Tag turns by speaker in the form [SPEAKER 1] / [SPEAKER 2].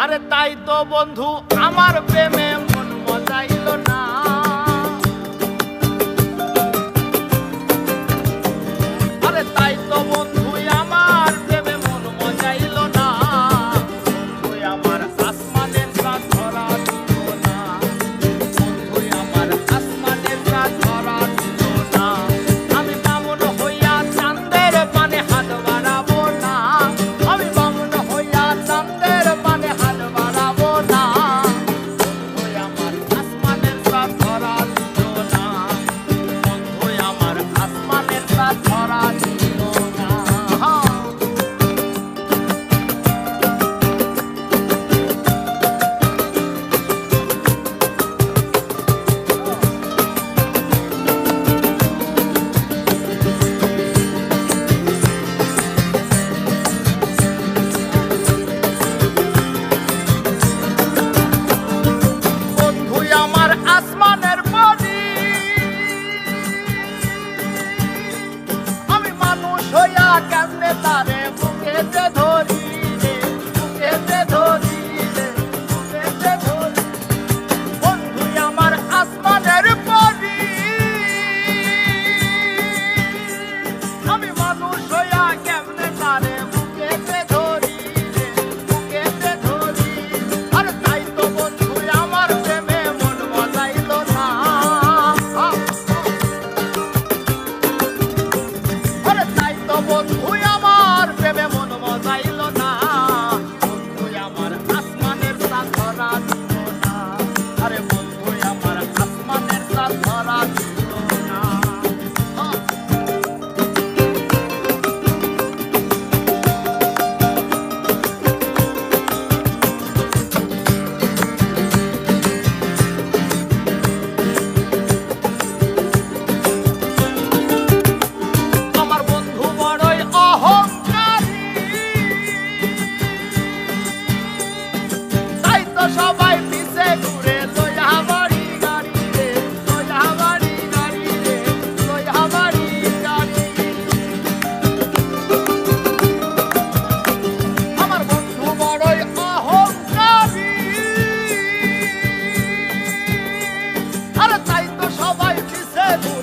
[SPEAKER 1] আরে তাই তো বন্ধু আমার প্রেমে মন মজাই হইয়া কেমনে তারে বুকে সবাই পিছে ঘুরে লইয়া গাড়ি রে গাড়ি রে লইয়া গাড়ি। আমার বন্ধু বড়ই অহংকারী। আরে তাই সবাই পিছে ঘুরে